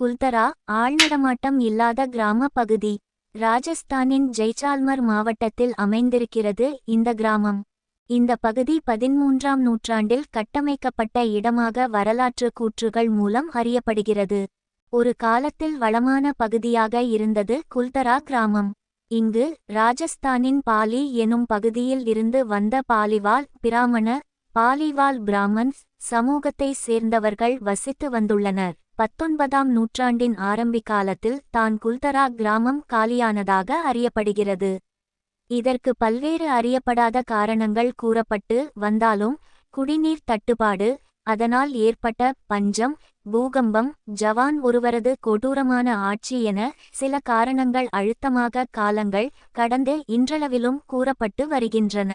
குல்தரா ஆழ்நடமாட்டம் இல்லாத கிராம பகுதி. ராஜஸ்தானின் ஜெய்சால்மர் மாவட்டத்தில் அமைந்திருக்கிறது இந்த கிராமம். இந்த பகுதி பதிமூன்றாம் நூற்றாண்டில் கட்டமைக்கப்பட்ட இடமாக வரலாற்று கூற்றுகள் மூலம் அறியப்படுகிறது. ஒரு காலத்தில் வளமான பகுதியாக இருந்தது குல்தரா கிராமம். இங்கு ராஜஸ்தானின் பாலி எனும் பகுதியில் இருந்து வந்த பாலிவால் பிராமண பாலிவால் பிராமன்ஸ் சமூகத்தை சேர்ந்தவர்கள் வசித்து வந்துள்ளனர். பத்தொன்பதாம் நூற்றாண்டின் ஆரம்பிக்காலத்தில் தான் குல்தரா கிராமம் காலியானதாக அறியப்படுகிறது. இதற்கு பல்வேறு அறியப்படாத காரணங்கள் கூறப்பட்டு வந்தாலும் குடிநீர் தட்டுப்பாடு அதனால் ஏற்பட்ட பஞ்சம் பூகம்பம் ஜவான் ஒருவரது கொடூரமான ஆட்சி என சில காரணங்கள் அழுத்தமாக காலங்கள் கடந்து இன்றளவிலும் கூறப்பட்டு வருகின்றன.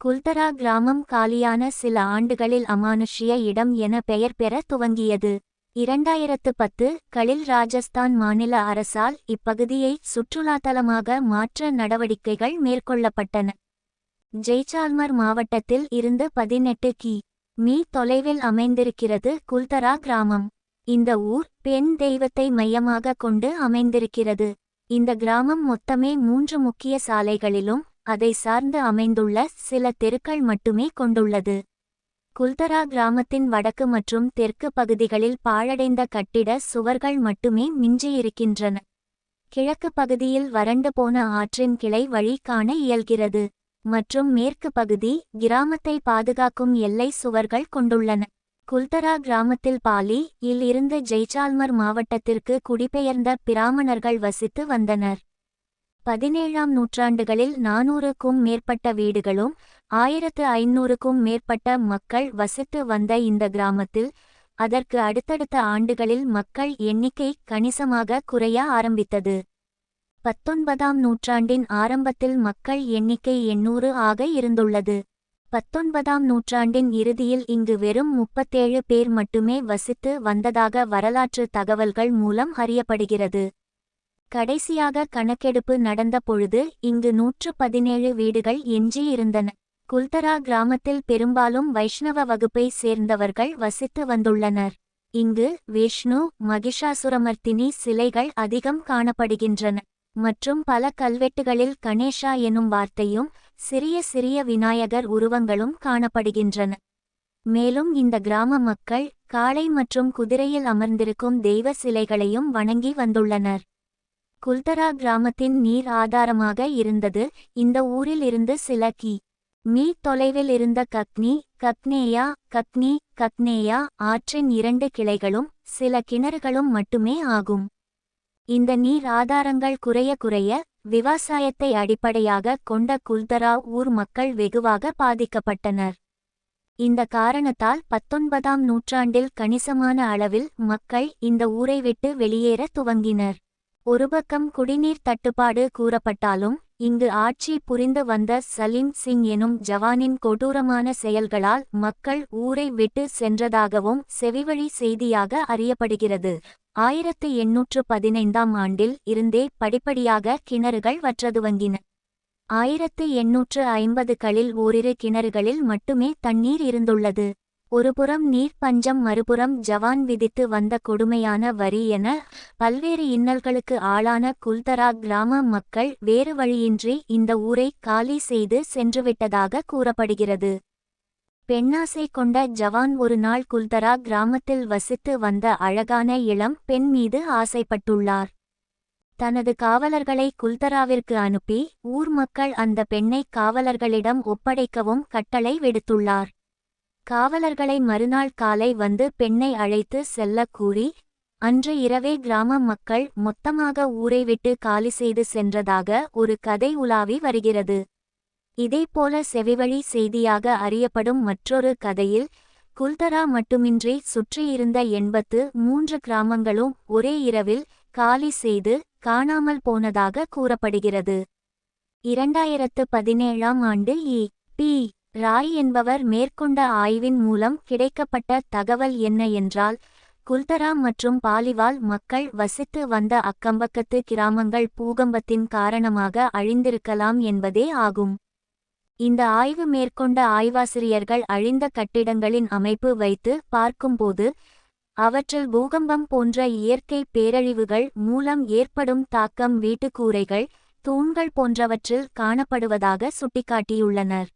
குல்தரா கிராமம் காலியான சில ஆண்டுகளில் அமானுஷ்ய இடம் என பெயர் பெற துவங்கியது. இரண்டாயிரத்து பத்து களில் ராஜஸ்தான் மாநில அரசால் இப்பகுதியை சுற்றுலாத்தலமாக மாற்ற நடவடிக்கைகள் மேற்கொள்ளப்பட்டன. ஜெய்சால்மர் மாவட்டத்தில் இருந்து பதினெட்டு கி. மீ. தொலைவில் அமைந்திருக்கிறது குல்தரா கிராமம். இந்த ஊர் பெண் தெய்வத்தை மையமாக கொண்டு அமைந்திருக்கிறது. இந்த கிராமம் மொத்தமே மூன்று முக்கிய சாலைகளிலும் அதை சார்ந்து அமைந்துள்ள சில தெருக்கள் மட்டுமே கொண்டுள்ளது. குல்தரா கிராமத்தின் வடக்கு மற்றும் தெற்கு பகுதிகளில் பாழடைந்த கட்டிட சுவர்கள் மட்டுமே மிஞ்சியிருக்கின்றன. கிழக்கு பகுதியில் வறண்டு போன ஆற்றின் கிளை வழி காண இயல்கிறது. மற்றும் மேற்கு பகுதி கிராமத்தை பாதுகாக்கும் எல்லை சுவர்கள் கொண்டுள்ளன. குல்தரா கிராமத்தில் பாலி இல் இருந்து ஜெய்சால்மர் மாவட்டத்திற்கு குடிபெயர்ந்த பிராமணர்கள் வசித்து வந்தனர். பதினேழாம் நூற்றாண்டுகளில் நானூறுக்கும் மேற்பட்ட வீடுகளும் ஆயிரத்து ஐநூறுக்கும் மேற்பட்ட மக்கள் வசித்து வந்த இந்த கிராமத்தில் அதற்கு அடுத்தடுத்த ஆண்டுகளில் மக்கள் எண்ணிக்கை கணிசமாக குறைய ஆரம்பித்தது. பத்தொன்பதாம் நூற்றாண்டின் ஆரம்பத்தில் மக்கள் எண்ணிக்கை எண்ணூறு ஆக இருந்துள்ளது. பத்தொன்பதாம் நூற்றாண்டின் இறுதியில் இங்கு வெறும் முப்பத்தேழு பேர் மட்டுமே வசித்து வந்ததாக வரலாற்று தகவல்கள் மூலம் அறியப்படுகிறது. கடைசியாக கணக்கெடுப்பு நடந்த பொழுது இங்கு நூற்று பதினேழு வீடுகள் எஞ்சியிருந்தன. குல்தரா கிராமத்தில் பெரும்பாலும் வைஷ்ணவ வகுப்பை சேர்ந்தவர்கள் வசித்து வந்துள்ளனர். இங்கு விஷ்ணு மகிஷாசுரமர்த்தினி சிலைகள் அதிகம் காணப்படுகின்றன. மற்றும் பல கல்வெட்டுகளில் கணேஷா எனும் வார்த்தையும் சிறிய சிறிய விநாயகர் உருவங்களும் காணப்படுகின்றன. மேலும் இந்த கிராம மக்கள் காளை மற்றும் குதிரையில் அமர்ந்திருக்கும் தெய்வ சிலைகளையும் வணங்கி வந்துள்ளனர். குல்தரா கிராமத்தின் நீர் ஆதாரமாக இருந்தது. இந்த ஊரில் இருந்து சில கி. மீ. தொலைவில் இருந்த கக்னி கக்னேயா கக்னி கக்னேயா ஆற்றின் இரண்டு கிளைகளும் சில கிணறுகளும் மட்டுமே ஆகும். இந்த நீர் ஆதாரங்கள் குறைய குறைய விவசாயத்தை அடிப்படையாக கொண்ட குல்தரா ஊர் மக்கள் வெகுவாக பாதிக்கப்பட்டனர். இந்த காரணத்தால் பத்தொன்பதாம் நூற்றாண்டில் கணிசமான அளவில் மக்கள் இந்த ஊரை விட்டு வெளியேற துவங்கினர். ஒருபக்கம் குடிநீர் தட்டுப்பாடு கூறப்பட்டாலும் இங்கு ஆட்சி புரிந்து வந்த சலீம் சிங் எனும் ஜவானின் கொடூரமான செயல்களால் மக்கள் ஊரை விட்டு சென்றதாகவும் செவிவழி செய்தியாக அறியப்படுகிறது. ஆயிரத்து எண்ணூற்று பதினைந்தாம் ஆண்டில் இருந்தே படிப்படியாக கிணறுகள் வற்றதுவங்கின. ஆயிரத்து எண்ணூற்று ஐம்பதுகளில் ஓரிரு கிணறுகளில் மட்டுமே தண்ணீர் இருந்துள்ளது. ஒருபுறம் நீர் பஞ்சம் மறுபுறம் ஜவான் விதித்து வந்த கொடுமையான வரி என பல்வேறு இன்னல்களுக்கு ஆளான குல்தரா கிராம மக்கள் வேறு வழியின்றி இந்த ஊரை காலி செய்து சென்றுவிட்டதாக கூறப்படுகிறது. பெண்ணாசை கொண்ட ஜவான் ஒரு நாள் குல்தரா கிராமத்தில் வசித்து வந்த அழகான இளம் பெண் மீது ஆசைப்பட்டுள்ளார். தனது காவலர்களை குல்தராவிற்கு அனுப்பி ஊர் மக்கள் அந்த பெண்ணை காவலர்களிடம் ஒப்படைக்கவும் கட்டளை விடுத்துள்ளார். காவலர்களை மறுநாள் காலை வந்து பெண்ணை அழைத்து செல்லக் கூறி அன்று இரவே கிராம மக்கள் மொத்தமாக ஊரை விட்டு காலி செய்து சென்றதாக ஒரு கதை உலாவி வருகிறது. இதேபோல செவிவழி செய்தியாக அறியப்படும் மற்றொரு கதையில் குல்தரா மட்டுமின்றி சுற்றியிருந்த எண்பத்து மூன்று கிராமங்களும் ஒரே இரவில் காலி செய்து காணாமல் போனதாக கூறப்படுகிறது. இரண்டாயிரத்து பதினேழாம் ஆண்டு இ. பி. ராய் என்பவர் மேற்கொண்ட ஆய்வின் மூலம் கிடைக்கப்பட்ட தகவல் என்ன என்றால் குல்தரா மற்றும் பாலிவால் மக்கள் வசித்து வந்த அக்கம்பக்கத்து கிராமங்கள் பூகம்பத்தின் காரணமாக அழிந்திருக்கலாம் என்பதே ஆகும். இந்த ஆய்வு மேற்கொண்ட ஆய்வாசிரியர்கள் அழிந்த கட்டிடங்களின் அமைப்பு வைத்து பார்க்கும்போது அவற்றில் பூகம்பம் போன்ற இயற்கை பேரழிவுகள் மூலம் ஏற்படும் தாக்கம் வீட்டுக்கூரைகள் தூண்கள் போன்றவற்றில் காணப்படுவதாக சுட்டிக்காட்டியுள்ளனர்.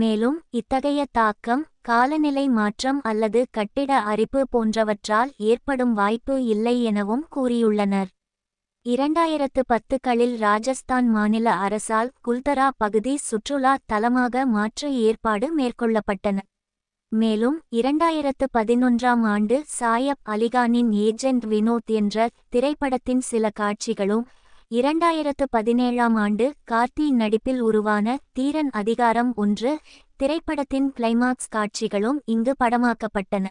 மேலும் இத்தகைய தாக்கம் காலநிலை மாற்றம் அல்லது கட்டிட அரிப்பு போன்றவற்றால் ஏற்படும் வாய்ப்பு இல்லை எனவும் கூறியுள்ளனர். இரண்டாயிரத்து பத்துகளில் ராஜஸ்தான் மாநில அரசால் குல்தரா பகுதி சுற்றுலா தலமாக மாற்ற ஏற்பாடு மேற்கொள்ளப்பட்டன. மேலும் இரண்டாயிரத்து பதினொன்றாம் ஆண்டு சாயப் அலிகானின் ஏஜென்ட் வினோத் என்ற திரைப்படத்தின் சில காட்சிகளும் இரண்டாயிரத்து பதினேழாம் ஆண்டு கார்த்தி நடிப்பில் உருவான தீரன் அதிகாரம் ஒன்று திரைப்படத்தின் கிளைமாக்ஸ் காட்சிகளும் இங்கு படமாக்கப்பட்டன.